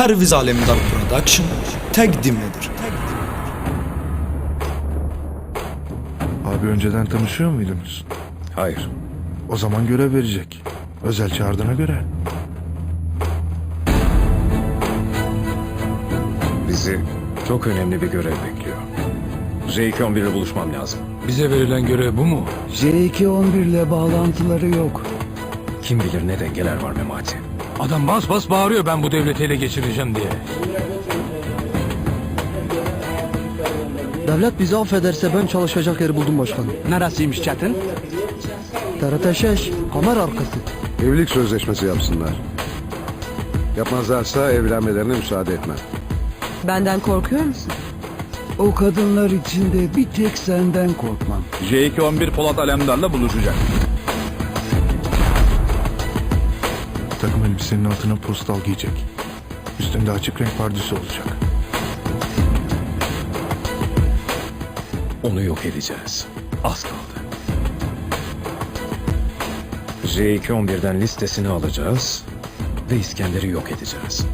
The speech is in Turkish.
Perviz Alemdar Production təqdim edir. Abi önceden tanışıyor muydunuz? Hayır. O zaman görev verecek. Özel çağırdığına göre. Bizi çok önemli bir görev bekliyor. J211 ile buluşmam lazım. Bize verilen görev bu mu? J211 ile bağlantıları yok. Kim bilir ne dengeler var Memati. Adam bas bas bağırıyor ben bu devleti ele geçireceğim diye. Devlet bizi affederse ben çalışacak yeri buldum başkanım. Neresiymiş Çetin? TRT 6, kamera arkası. Evlilik sözleşmesi yapsınlar. Yapmazlarsa evlenmelerine müsaade etmem. Benden korkuyor musun? O kadınlar içinde bir tek senden korkmam. J211 Polat Alemdar'la buluşacak. Takım elbisenin altına postal giyecek. Üstünde açık renk pardüsü olacak. Onu yok edeceğiz. Az kaldı. J211'den listesini alacağız ve İskender'i yok edeceğiz.